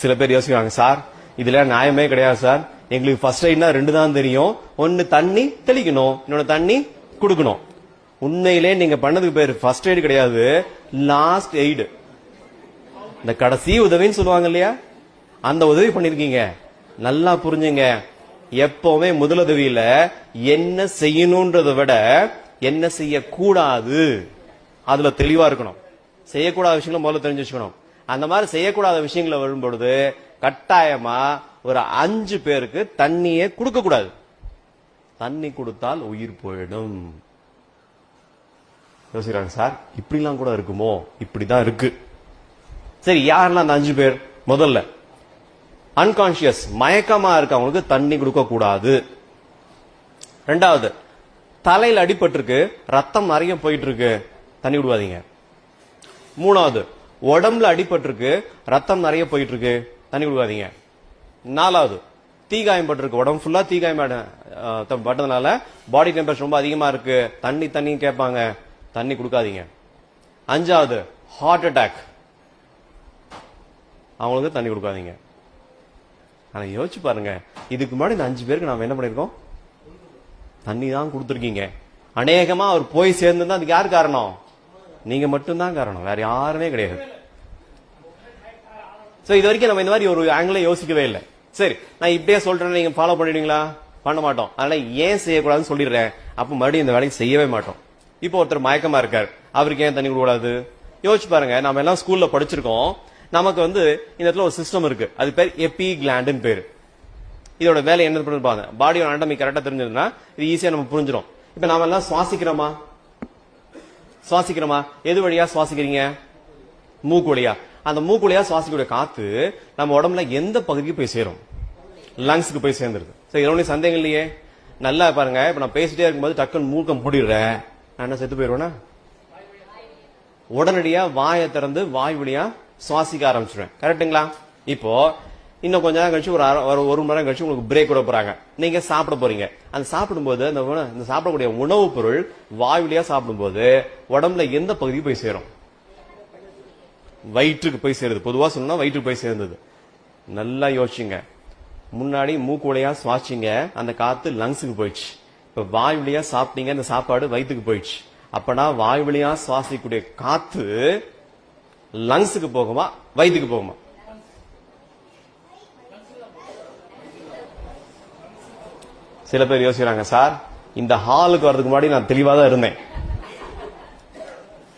சில பேர் யோசிக்கிறாங்க சார் இதுல நியாயமே கிடையாது சார். எங்களுக்கு ஃபர்ஸ்ட் எய்ட்னா ரெண்டு தான் தெரியும். ஒன்னு தண்ணி தெளிக்கணும் இன்னொன்னு தண்ணி கொடுக்கணும். உண்மையிலே நீங்க பண்ணதுக்கு பேர் ஃபர்ஸ்ட் எய்டு கிடையாது லாஸ்ட் எய்டு இந்த கடைசி உதவின்னு சொல்லுவாங்க இல்லையா? அந்த உதவி பண்ணிருக்கீங்க. நல்லா புரிஞ்சுங்க. எப்பவுமே முதலுதவியில என்ன செய்யணும்ன்றதை விட என்ன செய்யக்கூடாது. அதுல தெளிவா இருக்கணும். செய்யக்கூடாத விஷயங்களை முதல்ல தெரிஞ்சு வச்சுக்கணும் அந்த மாதிரி செய்யக்கூடாத விஷயங்களை வரும்பொழுது கட்டாயமா ஒரு அஞ்சு பேருக்கு தண்ணியே கொடுக்க கூடாது தண்ணி கொடுத்தால் உயிர் போயிடும். யோசிக்கிறாங்க சார் இப்படிலாம் கூட இருக்குமோ? இப்படிதான் இருக்கு. சரி யாரெல்லாம் அந்த அஞ்சு பேர்? முதல்ல. அன்கான்சியஸ் மயக்கமா இருக்கவங்களுக்கு தண்ணி கொடுக்க கூடாது ரெண்டாவது தலையில் அடிபட்டிருக்கு ரத்தம் நிறைய போயிட்டு இருக்கு. தண்ணி விடுவாதீங்க மூணாவது உடம்புல அடிபட்டிருக்கு ரத்தம் நிறைய போயிட்டு இருக்கு தண்ணி கொடுக்காதீங்க. நாலாவது தீகாயம் பட்டிருக்கு. உடம்பு ஃபுல்லா தீகாயம் த- பட்டதுனால பாடி டெம்பரேச்சர் ரொம்ப அதிகமா இருக்கு. தண்ணி தண்ணி கேட்பாங்க. தண்ணி கொடுக்காதீங்க. அஞ்சாவது ஹார்ட் அட்டாக் அவங்களுக்கு தண்ணி கொடுக்காதீங்க. ஆனா யோசிச்சு பாருங்க. இதுக்கு முன்னாடி இந்த அஞ்சு பேருக்கு நாம என்ன பண்ணிருக்கோம்? தண்ணி தான் கொடுத்துருக்கீங்க. அநேகமா அவர் போய் சேர்ந்து அதுக்கு யார் காரணம்? நீங்க மட்டும்தான் காரணம். வேற யாருமே கிடையாது. சோ இது வரைக்கும் நம்ம இந்த மாதிரி ஒரு ஆங்கில யோசிக்கவே இல்லை. சரி நான் இப்படியே சொல்றேன் நீங்க ஃபாலோ பண்ணிடுவீங்களா? பண்ண மாட்டோம். அதனால ஏன் செய்யக்கூடாதுன்னு சொல்லிடுறேன். அப்ப மறுபடியும் இந்த வேலையை செய்யவே மாட்டோம். இப்போ ஒருத்தர் மயக்கமா இருக்கார். அவருக்கு ஏன் தண்ணி கொடுக்கூடாது யோசிச்சு பாருங்க நம்ம எல்லாம் ஸ்கூல்ல படிச்சிருக்கோம். நமக்கு வந்து இந்த இடத்துல ஒரு சிஸ்டம் இருக்கு. அது பேர் எபி கிளாண்டுன்னு பேரு. இதோட வேலை என்ன பண்ணிருப்பாங்க பாடியோட anatomy கரெக்டா தெரிஞ்சிருந்தா இது ஈஸியா நம்ம புரிஞ்சிடும் இப்ப நாம எல்லாம் சுவாசிக்கிறோமா? சுவாசிக்கிறோமா? எது வழியா சுவாசிக்கிறீங்க? மூக்கு வழியா. அந்த மூக்குலையா சுவாசிக்கக்கூடிய காத்து நம்ம உடம்புல எந்த பகுதிக்கு போய் சேரும்? லங்ஸுக்கு போய் சேர்ந்துருது. சரி இதுல சந்தேகம் இல்லையே? நல்லா பாருங்க. இப்ப நான் பேசிட்டே இருக்கும்போது டக்குன்னு மூக்க மூடிடுறேன் நான் என்ன செத்து போயிருவேனா? உடனடியா வாயை திறந்து வாய் வழியா சுவாசிக்க ஆரம்பிச்சிருவேன். கரெக்ட்டுங்களா? இப்போ இன்னும் கொஞ்ச நேரம் கழிச்சு ஒரு அரை- ஒரு ஒரு மணி நேரம் கழிச்சு உங்களுக்கு பிரேக் விட போறாங்க. நீங்க சாப்பிட போறீங்க. அந்த சாப்பிடும்போது அந்த இந்த சாப்பிடக்கூடிய உணவுப் பொருள் வாய் வழியா சாப்பிடும்போது உடம்புல எந்த பகுதிக்கு போய் சேரும்? வயிற்றுக்கு போய் சேருது. பொதுவா சொன்னா வயிற்றுக்கு போய் சேர்ந்தது. நல்லா யோசிச்சுங்க. முன்னாடி மூக்கு சுவாச்சிங்க அந்த காத்து லங்ஸுக்கு போயிடுச்சு. இப்ப வாய் வழியா சாப்பிட்டீங்க அந்த சாப்பாடு வயிற்றுக்கு போயிடுச்சு. அப்பனா வாய் வழியா சுவாசிக்கக்கூடிய காத்து லங்ஸுக்கு போகுமா வயிற்றுக்கு போகுமா? சில பேர் யோசிக்கிறாங்க சார் இந்த ஹாலுக்கு வர்றதுக்கு முன்னாடி நான் தெளிவாக தான் இருந்தேன்.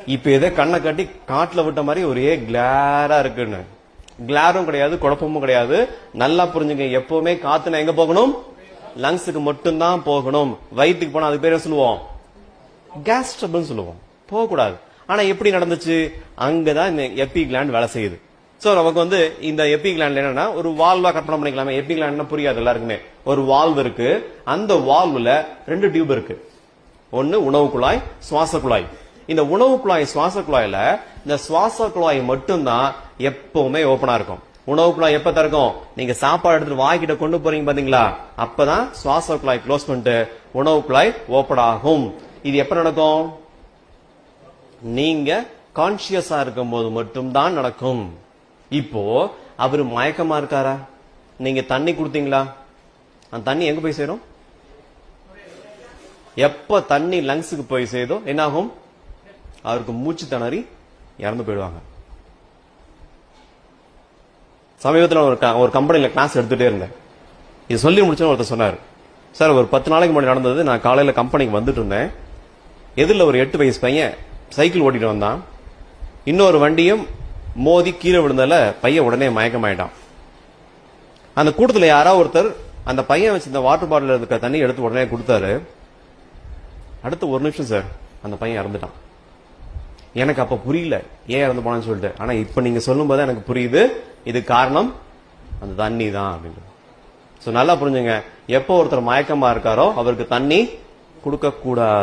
இப்ப எதோ கண்ணை கட்டி காட்டுல விட்ட மாதிரி ஒரே கிளாரா இருக்குன்னு. கிளாரும் கிடையாது குழப்பமும் கிடையாது. நல்லா புரிஞ்சுங்க எப்பவுமே காத்து எங்க போகணும்? லங்ஸுக்கு மட்டும்தான் போகணும். வயிற்றுக்கு போனா அதுக்கு பேர் சொல்லுவோம்? கேஸ் ட்ரபிள் சொல்லுவோம். போகக்கூடாது. ஆனா எப்படி நடந்துச்சு? அங்கதான் இந்த எப்பி கிளாண்ட் வேலை செய்யுது. சோ நமக்கு வந்து இந்த எப்பி கிளாண்ட்ல என்னன்னா ஒரு வால்வா கற்பனை பண்ணிக்கலாமே. எப்பி கிளாண்ட்னா புரியாது எல்லாருக்குமே. ஒரு வால்வ் இருக்கு. அந்த வால்வ்ல ரெண்டு டியூப் இருக்கு. ஒன்னு உணவு குழாய் சுவாச குழாய். இந்த உணவு குழாய் சுவாச குழாயில இந்த சுவாச குழாய் மட்டும்தான் எப்பவுமே ஓபனா இருக்கும். உணவு குழாய் எப்ப திறக்கும்? நீங்க சாப்பாடு எடுத்துட்டு வாய்க்கிட்ட கொண்டு போறீங்க பாத்தீங்களா? அப்பதான் சுவாச குழாய் க்ளோஸ் பண்ணிட்டு உணவு குழாய் ஓபன் ஆகும். இது எப்ப நடக்கும்? நீங்க கான்சியஸா இருக்கும் போது மட்டும்தான் நடக்கும். இப்போ அவரு மயக்கமா இருக்காரா? நீங்க தண்ணி கொடுத்தீங்களா? அந்த தண்ணி எங்க போய் சேரும்? எப்ப தண்ணி லங்ஸுக்கு போய் சேதோ என்ன ஆகும் அவருக்கு மூச்சு திணறி இறந்து போயிடுவாங்க. சமீபத்தில் ஒரு க- ஒரு கம்பெனியில் கிளாஸ் எடுத்துகிட்டே இருந்தேன். இது சொல்லி முடிச்சோன்னு ஒருத்தர் சொன்னார். சார் ஒரு பத்து நாளைக்கு முன்னாடி நடந்தது. நான் காலையில் கம்பெனிக்கு வந்துட்டு இருந்தேன். எதிரில் ஒரு எட்டு வயசு பையன் சைக்கிள் ஓட்டிட்டு வந்தான். இன்னொரு வண்டியும் மோதி கீழே விழுந்ததில் பையன் உடனே மயக்கமாயிட்டான். அந்த கூட்டத்தில் யாரோ ஒருத்தர் அந்த பையன் வச்சிருந்த வாட்டர் பாட்டில் இருக்க தண்ணி எடுத்து உடனே கொடுத்தாரு. அடுத்து ஒரு நிமிஷம் சார் அந்த பையன் இறந்துட்டான். எனக்கு அப்ப புரியல. ஏன் இறந்து போனான்னு சொல்லிட்டு. ஆனா இப்ப நீங்க சொல்லும் போது எனக்கு புரியுது. இது காரணம் அந்த தண்ணி தான் அப்படின்னு சோ நல்லா புரிஞ்சுங்க. எப்போ ஒருத்தர் மயக்கமா இருக்காரோ அவருக்கு தண்ணி கொடுக்க கூடாது